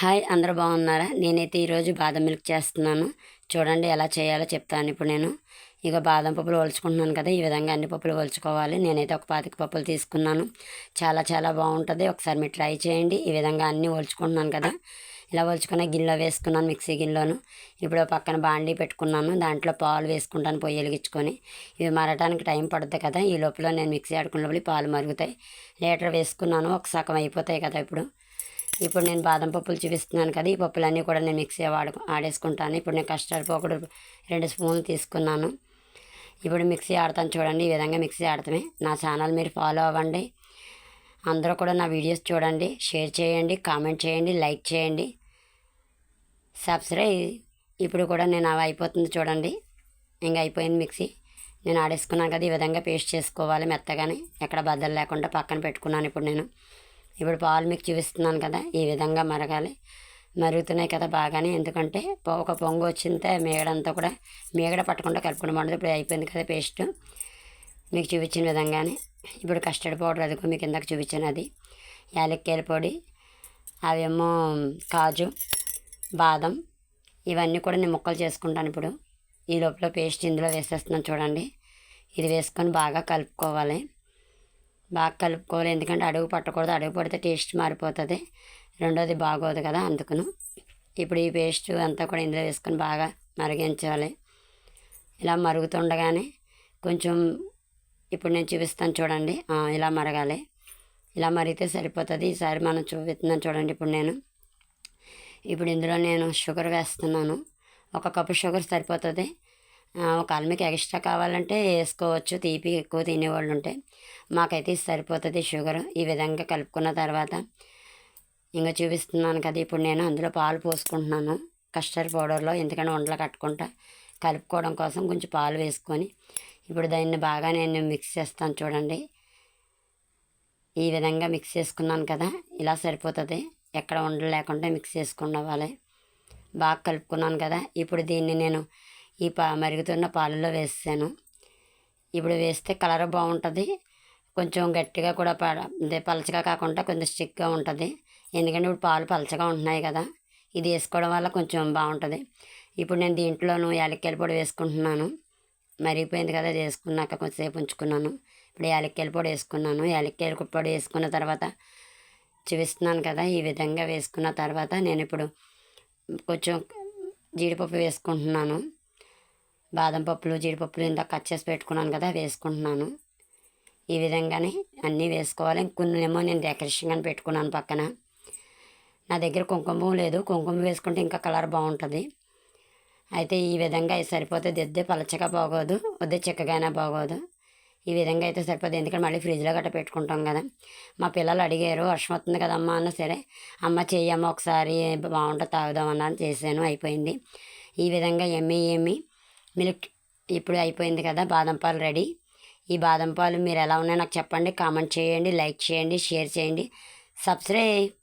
Hi అందరూ బాగున్నారా? నేనైతే ఈరోజు బాదం మిల్క్ చేస్తున్నాను. చూడండి ఎలా చేయాలో చెప్తాను ఇప్పుడు నేను. ఇక బాదం పప్పులు ఒలుచుకుంటున్నాను కదా ఈ విధంగా అన్ని పప్పులు ఒలుచుకోవాలి. నేనైతే ఒక పాతిక పప్పులు తీసుకున్నాను. చాలా చాలా బాగుంటుంది. ఒకసారి మీరు ట్రై చేయండి. ఈ విధంగా అన్నీ ఒలుచుకుంటున్నాను కదా. ఇలా ఒలుచుకున్న గిన్నెలో వేసుకున్నాను మిక్సీ గిన్నెలోను. ఇప్పుడు పక్కన బాండీ పెట్టుకున్నాను. దాంట్లో పాలు వేసుకుంటాను పొయ్యి వెలిగించుకొని. ఇవి మరటానికి టైం పడుతుంది కదా. ఈ లోపల నేను మిక్సీ ఆడుకున్న లోపల పాలు మరుగుతాయి. లీటర్ వేసుకున్నాను. ఒక సగం అయిపోతాయి కదా ఇప్పుడు. ఇప్పుడు నేను బాదం పప్పులు చూపిస్తున్నాను కదా ఈ పప్పులన్నీ కూడా నేను మిక్సీ వాడు ఆడేసుకుంటాను. ఇప్పుడు నేను కస్టర్డ్ పౌడర్ రెండు స్పూన్లు తీసుకున్నాను. ఇప్పుడు మిక్సీ ఆడతాను చూడండి ఈ విధంగా మిక్సీ ఆడతామే. నా ఛానల్ మీరు ఫాలో అవ్వండి. అందరూ కూడా నా వీడియోస్ చూడండి షేర్ చేయండి కామెంట్ చేయండి లైక్ చేయండి. సబ్స్క్రైబ్ ఇప్పుడు కూడా నేను అవి అయిపోతుంది చూడండి. ఇంకా అయిపోయింది మిక్సీ. నేను ఆడేసుకున్నాను కదా ఈ విధంగా పేస్ట్ చేసుకోవాలి మెత్తగానే. ఎక్కడ బద్దలు లేకుండా పక్కన పెట్టుకున్నాను ఇప్పుడు నేను. ఇప్పుడు పాలు మీకు చూపిస్తున్నాను కదా ఈ విధంగా మరగాలి. మరుగుతున్నాయి కదా బాగానే ఎందుకంటే పొ- ఒక పొంగు వచ్చింతే మేగడంతా కూడా మేగడ పట్టకుండా కలుపుకుని పండుగ ఇప్పుడు అయిపోయింది కదా పేస్ట్. మీకు చూపించిన విధంగానే. ఇప్పుడు కస్టర్డ్ పౌడర్ అది మీకు ఇందాక చూపించాను అది. యాలక్కాయల పొడి అవేమో కాజు బాదం ఇవన్నీ కూడా నేను ముక్కలు చేసుకుంటాను ఇప్పుడు. ఈ లోపల పేస్ట్ ఇందులో వేసేస్తున్నాను చూడండి. ఇది వేసుకొని బాగా కలుపుకోవాలి. బాగా కలుపుకోవాలి. ఎందుకంటే అడుగు పట్టకూడదు. అడుగు పడితే టేస్ట్ మారిపోతుంది. రెండోది బాగోదు కదా అందుకును. ఇప్పుడు ఈ పేస్ట్ అంతా కూడా ఇందులో వేసుకొని బాగా మరిగించాలి. ఇలా మరుగుతుండగానే కొంచెం ఇప్పుడు నేను చూపిస్తాను చూడండి. ఇలా మరగాలి. ఇలా మరిగితే సరిపోతుంది. ఈసారి మనం చూపిస్తున్నాను చూడండి ఇప్పుడు నేను. ఇప్పుడు ఇందులో నేను షుగర్ వేస్తున్నాను. ఒక కప్పు షుగర్ సరిపోతుంది. ఒకవేళ మీకు ఎక్స్ట్రా కావాలంటే వేసుకోవచ్చు. తీపి ఎక్కువ తినేవాళ్ళు ఉంటే మాకైతే సరిపోతుంది షుగర్. ఈ విధంగా కలుపుకున్న తర్వాత ఇంకా చూపిస్తున్నాను కదా ఇప్పుడు నేను అందులో పాలు పోసుకుంటున్నాను. కస్టర్డ్ పౌడర్లో ఎందుకంటే వంటలు కట్టుకుంటా కలుపుకోవడం కోసం కొంచెం పాలు వేసుకొని ఇప్పుడు దాన్ని బాగా నేను మిక్స్ చేస్తాను చూడండి. ఈ విధంగా మిక్స్ చేసుకున్నాను కదా ఇలా సరిపోతుంది. ఎక్కడ ఉండలు లేకుండా మిక్స్ చేసుకోవాలి బాగా కలుపుకున్నాను కదా ఇప్పుడు దీన్ని నేను ఈ పా మరుగుతున్న పాలలో వేసాను ఇప్పుడు వేస్తే కలర్ బాగుంటుంది. కొంచెం గట్టిగా కూడా పడ పలచగా కాకుండా కొంచెం స్టిక్గా ఉంటుంది. ఎందుకంటే ఇప్పుడు పాలు పలచగా ఉంటున్నాయి కదా. ఇది వేసుకోవడం వల్ల కొంచెం బాగుంటుంది. ఇప్పుడు నేను దీంట్లోనూ యాలక్కాయల పొడి వేసుకుంటున్నాను. మరిగిపోయింది కదా అది వేసుకున్నాక కొంచెంసేపు ఉంచుకున్నాను. ఇప్పుడు యాలక్కాయల పొడి వేసుకున్నాను. యాలక్కాయల పొడి వేసుకున్న తర్వాత చూపిస్తున్నాను కదా ఈ విధంగా వేసుకున్న తర్వాత నేను ఇప్పుడు కొంచెం జీడిపప్పు వేసుకుంటున్నాను. బాదం పప్పులు జీడిపప్పులు ఇందాక కట్ చేసి పెట్టుకున్నాను కదా వేసుకుంటున్నాను. ఈ విధంగానే అన్నీ వేసుకోవాలి. కొన్ని ఏమో నేను డెకరేషన్గా పెట్టుకున్నాను పక్కన. నా దగ్గర కుంకుమ లేదు. కుంకుమ వేసుకుంటే ఇంకా కలర్ బాగుంటుంది. అయితే ఈ విధంగా అయితే సరిపోతే దిద్దే పలచగా బాగోదు. వద్దే చిక్కగానే బాగోదు. ఈ విధంగా అయితే సరిపోతుంది ఎందుకంటే మళ్ళీ ఫ్రిడ్జ్లో గట్ట పెట్టుకుంటాం కదా. మా పిల్లలు అడిగారు వర్షం వస్తుంది కదమ్మా? అన్న సరే అమ్మ చెయ్యమ్మ ఒకసారి బాగుంటుంది తాగుదామన్నా అన్న చేశాను. అయిపోయింది. ఈ విధంగా ఎమ్మి ఎమ్మి మిల్క్ ఇప్పుడు అయిపోయింది కదా బాదం పాలు రెడీ. ఈ బాదం పాలు మీరు ఎలా ఉన్నాయో నాకు చెప్పండి. కామెంట్ చేయండి లైక్ చేయండి షేర్ చేయండి. సబ్స్క్రైబ్.